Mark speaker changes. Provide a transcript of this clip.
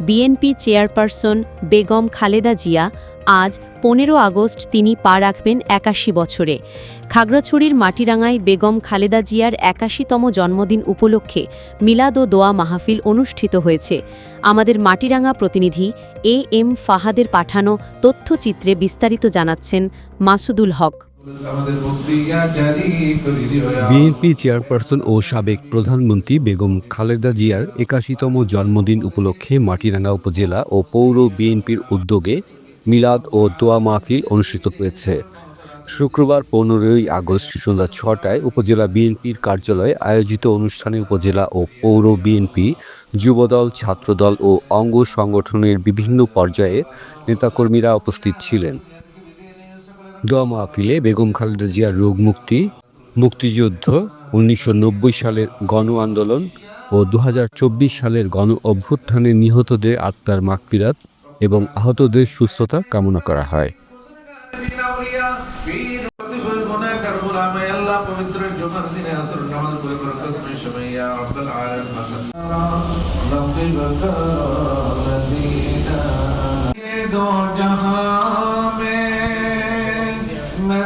Speaker 1: B N P chairperson Begum Khaleda Zia আজ পনেরো August তিনি পা রাখবেন একাশি বছরে। খাগড়াছড়ির মাটিরাঙ্গায় বেগম খালেদা জিয়ার একাশিতম জন্মদিন উপলক্ষে মিলাদ ও দোয়া মাহফিল অনুষ্ঠিত হয়েছে। আমাদের মাটিরাঙ্গা প্রতিনিধি এ এম ফাহাদের পাঠানো তথ্যচিত্রে বিস্তারিত জানাচ্ছেন মাসুদুল হক।
Speaker 2: বিএনপি চেয়ারপারসন ও সাবেক প্রধানমন্ত্রী বেগম খালেদা জিয়ার একাশিতম জন্মদিন উপলক্ষে মাটিরাঙ্গা উপজেলা ও পৌর বিএনপির উদ্যোগে মিলাদ ও দোয়া মাহফিল অনুষ্ঠিত হয়েছে। শুক্রবার পনেরোই আগস্ট সন্ধ্যা ছটায় উপজেলা বিএনপির কার্যালয়ে আয়োজিত অনুষ্ঠানে উপজেলা ও পৌর বিএনপি, যুবদল, ছাত্রদল ও অঙ্গ সংগঠনের বিভিন্ন পর্যায়ে নেতাকর্মীরা উপস্থিত ছিলেন। দোয়া মাহফিলে বেগম খালেদা জিয়ার রোগ মুক্তি, মুক্তিযুদ্ধ, উনিশশো নব্বই সালের গণ আন্দোলন ও দু হাজার চব্বিশ সালের গণ অভ্যুত্থানে নিহতদের আত্মার মাকফিরাত এবং আহতদের সুস্থতা কামনা করা হয়।
Speaker 3: দিনে আসর নামাজ করে সময় ইয়া আলামিন নসিব কর দো জাহান